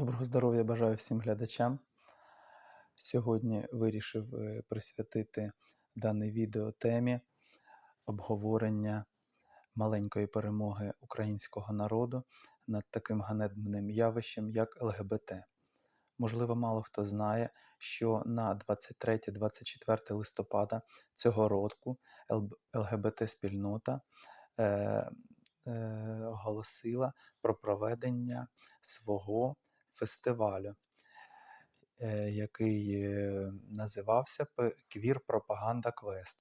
Доброго здоров'я бажаю всім глядачам. Сьогодні вирішив е, присвятити дане відео темі обговорення маленької перемоги українського народу над таким ганебним явищем, як ЛГБТ. Можливо, мало хто знає, що на 23-24 листопада цього року ЛГБТ-спільнота е, е, оголосила про проведення свого фестивалю, е, який е, називався Квір Пропаганда Квест.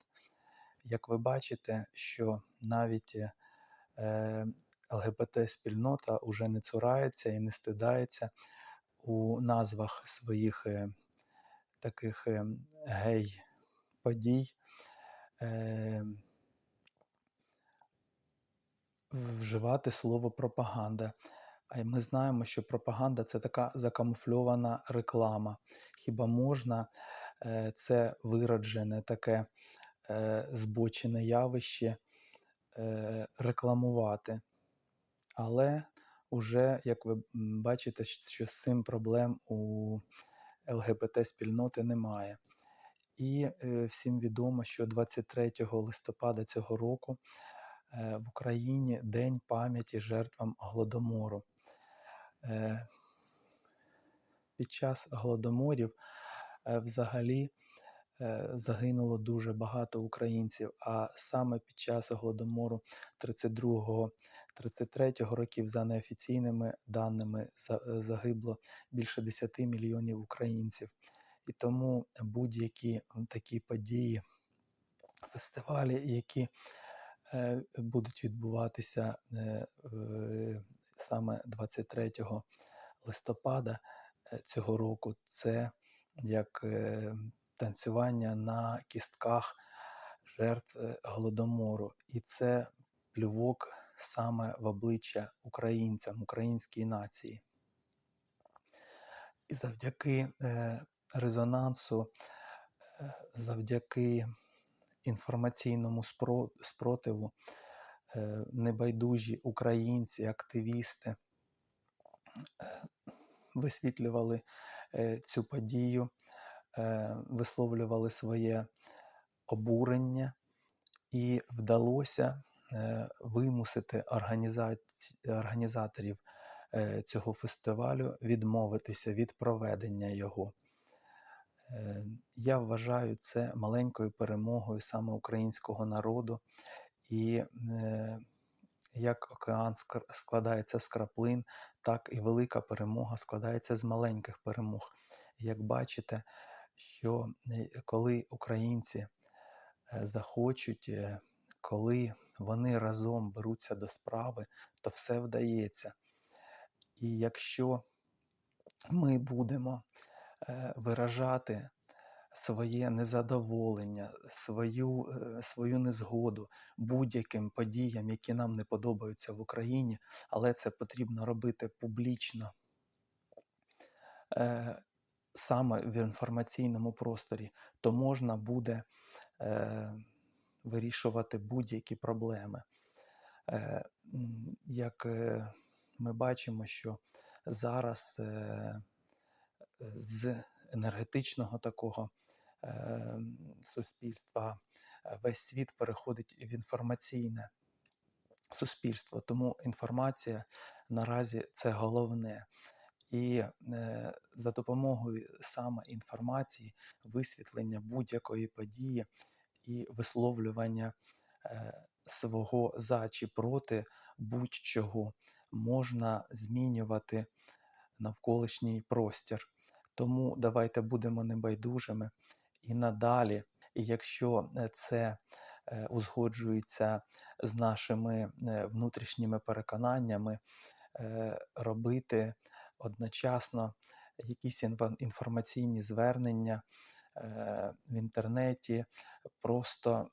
Як ви бачите, що навіть е, ЛГБТ-спільнота вже не цурається і не стидається у назвах своїх таких гей-подій. Вживати слово пропаганда. Ми знаємо, що пропаганда це така закамуфльована реклама. Хіба можна е, це вироджене таке е, збочене явище е, рекламувати? Але вже, як ви бачите, що з цим проблем у ЛГБТ-спільноти немає. І всім відомо, що 23 листопада цього року в Україні День пам'яті жертвам Голодомору. Е, під час голодоморів е, взагалі е, загинуло дуже багато українців, а саме під час голодомору 32-33 років, за неофіційними даними, загибло більше 10 мільйонів українців. І тому будь-які такі події, фестивалі, які будуть відбуватися саме 23 листопада е, цього року, це як е, танцювання на кістках жертв е, голодомору. І це плювок саме в обличчя українцям, українській нації. І завдяки резонансу, завдяки інформаційному спротиву небайдужі українці, активісти е, висвітлювали е, цю подію, висловлювали своє обурення, і вдалося вимусити організаторів цього фестивалю відмовитися від проведення його. Я вважаю це маленькою перемогою саме українського народу, і е, як океан складається з краплин, так і велика перемога складається з маленьких перемог. Як бачите, що е, коли українці е, захочуть, коли вони разом беруться до справи, то все вдається. І якщо ми будемо виражати своє незадоволення, свою е, свою незгоду будь-яким подіям, які нам не подобаються в Україні, але це потрібно робити публічно. Е, саме в інформаційному просторі, то можна буде е, вирішувати будь-які проблеми. Як ми бачимо, що зараз з енергетичного такого Ем, суспільства, е, весь світ переходить в інформаційне суспільство. Тому інформація наразі це головне. І е, за допомогою саме інформації, висвітлення будь-якої події і висловлювання е, свого за чи проти будь-чого можна змінювати навколишній простір. Тому давайте будемо небайдужими і надалі. І якщо е, це е, узгоджується з нашими е, внутрішніми переконаннями, робити одночасно якісь інформаційні звернення в інтернеті, просто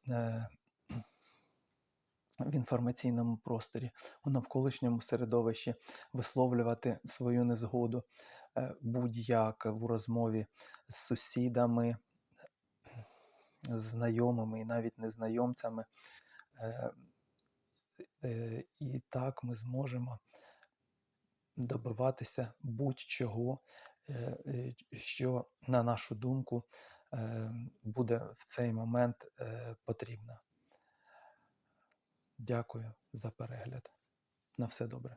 в інформаційному просторі, у навколишньому середовищі висловлювати свою незгоду будь-як в розмові з сусідами, знайомими і навіть незнайомцями. Е, е, і так ми зможемо добиватися будь-чого, е, е, що, на нашу думку, е, буде в цей момент е, потрібно. Дякую за перегляд. На все добре.